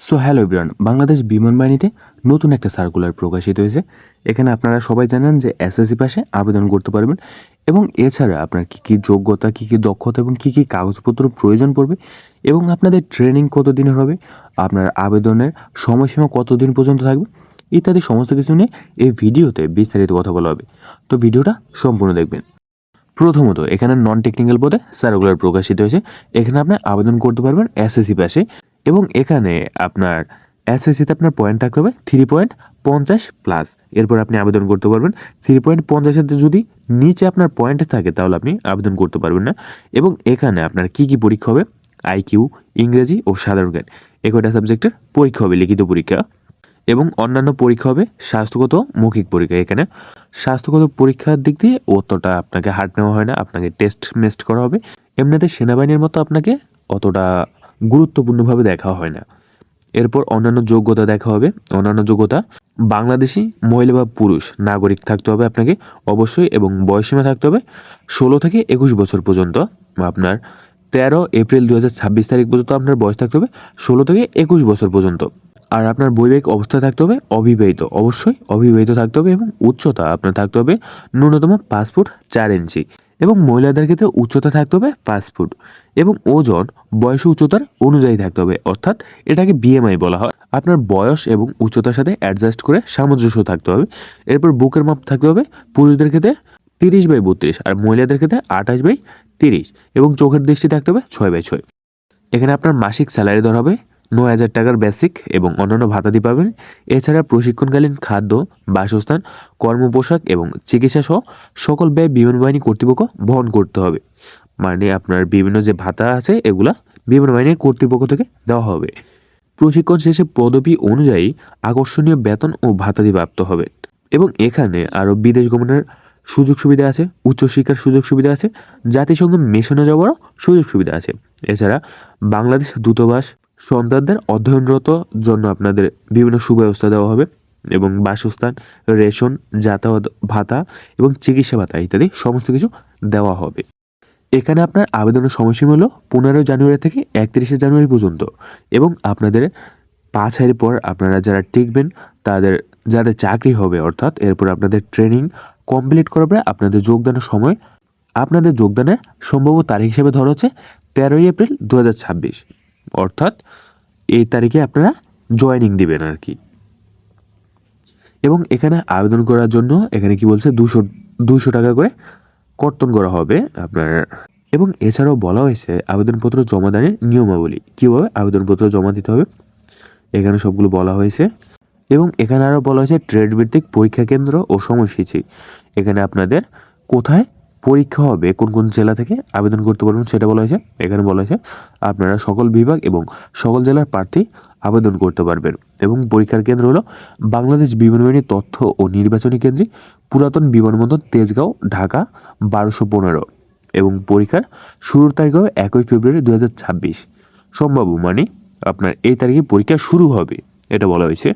So hello everyone Bangladesh বিমান বাহিনীতে নতুন একটা সার্কুলার প্রকাশিত হয়েছে। এখানে আপনারা সবাই জানেন যে এসএসসি পাশে আবেদন করতে পারবেন এবং এছাড়া আপনার কী কী যোগ্যতা, কী কী দক্ষতা এবং কী কী কাগজপত্র প্রয়োজন পড়বে এবং আপনাদের ট্রেনিং কত দিনের হবে, আপনার আবেদনের সময়সীমা কতদিন পর্যন্ত থাকবে ইত্যাদি সমস্ত কিছু নিয়ে এই ভিডিওতে বিস্তারিত কথা বলা হবে। তো ভিডিওটা সম্পূর্ণ দেখবেন। প্রথমত, এখানে নন টেকনিক্যাল পদে সার্কুলার প্রকাশিত হয়েছে। এখানে আপনি আবেদন করতে পারবেন এসএসসি পাশে। এবং এখানে আপনার এসএসসিতে আপনার পয়েন্ট থাকতে হবে থ্রি পয়েন্ট পঞ্চাশ প্লাস এরপর আপনি আবেদন করতে পারবেন। থ্রি পয়েন্ট পঞ্চাশের যদি নিচে আপনার পয়েন্ট থাকে, তাহলে আপনি আবেদন করতে পারবেন না। এবং এখানে আপনার কি কি পরীক্ষা হবে? আইকিউ ইংরেজি ও সাধারণ জ্ঞান। এ কয়টা সাবজেক্টের পরীক্ষা হবে? লিখিত পরীক্ষা। এবং অন্যান্য পরীক্ষা হবে স্বাস্থ্যগত মৌখিক পরীক্ষা। এখানে স্বাস্থ্যগত পরীক্ষার দিক দিয়ে অতটা আপনাকে হাট নেওয়া হয় না। আপনাকে টেস্ট মেস্ট করা হবে। এমনিতে সেনাবাহিনীর মতো আপনাকে অতটা গুরুত্বপূর্ণভাবে দেখা হয় না। এরপর অন্যান্য যোগ্যতা দেখা হবে। অন্যান্য যোগ্যতা, বাংলাদেশি মহিলা বা পুরুষ, নাগরিক থাকতে হবে আপনাকে অবশ্যই এবং বয়সীমা থাকতে হবে ষোলো থেকে একুশ বছর পর্যন্ত। আপনার তেরো এপ্রিল দু হাজার ছাব্বিশ তারিখ পর্যন্ত আপনার বয়স থাকতে হবে ষোলো থেকে একুশ বছর পর্যন্ত। আর আপনার বৈবাহিক অবস্থা থাকতে হবে অবিবাহিত। অবশ্যই অবিবাহিত থাকতে হবে এবং উচ্চতা আপনার থাকতে হবে ন্যূনতম ফুট চার ইঞ্চি। এবং মহিলাদের ক্ষেত্রে উচ্চতা থাকতে হবে পাঁচ ফুট এবং ওজন বয়স উচ্চতার অনুযায়ী থাকতে হবে, অর্থাৎ এটাকে বিএমআই বলা হয়। আপনার বয়স এবং উচ্চতার সাথে অ্যাডজাস্ট করে সামঞ্জস্য থাকতে হবে। এরপর বুকের মাপ থাকতে হবে পুরুষদের ক্ষেত্রে তিরিশ বাই বত্রিশ আর মহিলাদের ক্ষেত্রে আঠাশ বাই তিরিশ এবং চোখের দৃষ্টি থাকতে হবে ছয় বাই ছয়। এখানে আপনার মাসিক স্যালারি ধরা হবে নয় হাজার টাকার বেসিক এবং অন্যান্য ভাতাদি পাবেন। এছাড়া প্রশিক্ষণকালীন খাদ্য, বাসস্থান, কর্মপোশাক এবং চিকিৎসা সহ সকল ব্যয় বিমান বাহিনী কর্তৃপক্ষ বহন করতে হবে। মানে আপনার বিভিন্ন যে ভাতা আছে, এগুলা বিমান বাহিনীর কর্তৃপক্ষ থেকে দেওয়া হবে। প্রশিক্ষণ শেষে পদবি অনুযায়ী আকর্ষণীয় বেতন ও ভাতাদি প্রাপ্ত হবে। এবং এখানে আরও বিদেশ গমনের সুযোগ সুবিধা আছে উচ্চশিক্ষার সুযোগ সুবিধা আছে, জাতিসংঘে মিশনে যাওয়ারও সুযোগ সুবিধা আছে। এছাড়া বাংলাদেশ দূতাবাস সন্তানদের অধ্যয়নরত জন্য আপনাদের বিভিন্ন সুব্যবস্থা দেওয়া হবে এবং বাসস্থান, রেশন, যাতায়াত ভাতা এবং চিকিৎসা ভাতা ইত্যাদি সমস্ত কিছু দেওয়া হবে। এখানে আপনার আবেদনের সময়সীমা হলো পনেরোই জানুয়ারি থেকে একত্রিশে জানুয়ারি পর্যন্ত এবং আপনাদের পাঁচ হাজার পর আপনারা যারা টিকবেন, তাদের, যাদের চাকরি হবে অর্থাৎ এরপর আপনাদের ট্রেনিং কমপ্লিট করার পরে আপনাদের যোগদানের সময়, আপনাদের যোগদানের সম্ভব তারিখ হিসেবে ধরা হচ্ছে তেরোই এপ্রিল দু হাজার ছাব্বিশ। অর্থাৎ এই তারিখে আপনারা জয়েনিং দিবেন আর কি। এবং এখানে আবেদন করার জন্য এখানে কি বলছে? দুশো দুশো টাকা করে কর্তন করা হবে আপনার। এবং এছাড়াও বলা হয়েছে আবেদনপত্র জমা দানের নিয়মাবলী। কীভাবে আবেদনপত্র জমা দিতে হবে? এখানে সবগুলো বলা হয়েছে। এবং এখানে আরও বলা হয়েছে ট্রেড ভিত্তিক পরীক্ষা কেন্দ্র ও সময়সূচি। এখানে আপনাদের কোথায় পরীক্ষা হবে কোন কোন জেলা থেকে আবেদন করতে পারবেন সেটা বলা হয়েছে। এখানে বলা হয়েছে, আপনারা সকল বিভাগ এবং সকল জেলার প্রার্থী আবেদন করতে পারবেন এবং পরীক্ষার কেন্দ্র হলো বাংলাদেশ বিমান বাহিনী তথ্য ও নির্বাচনী কেন্দ্রে পুরাতন বিমানবন্দর তেজগাঁও, ঢাকা, বারোশো পনেরো এবং পরীক্ষার শুরুর তারিখ হবে একই ফেব্রুয়ারি দু হাজার ছাব্বিশ। সম্ভাব্য মানে আপনার এই তারিখে পরীক্ষা শুরু হবে, এটা বলা হয়েছে।